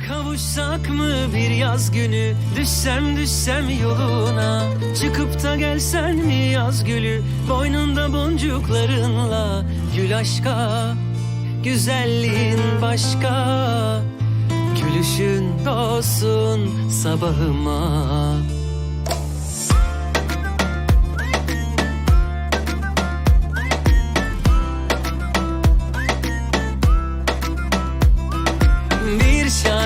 Kavuşsak mı bir yaz günü? Düşsem düşsem yoluna. Çıkıp da gelsen mi yaz gülü? Boynunda boncuklarınla Gül aşka. Güzelliğin başka. Gülüşün olsun sabahıma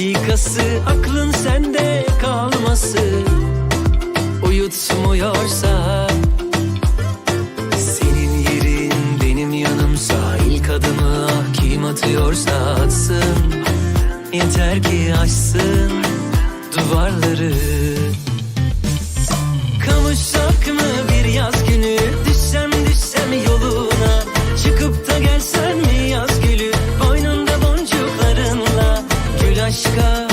dakikası aklın sende kalması. Uyutmuyorsa Senin yerin benim yanımsa ilk adımı ah kim atıyorsa atsın Yeter ki aşsın duvarları başka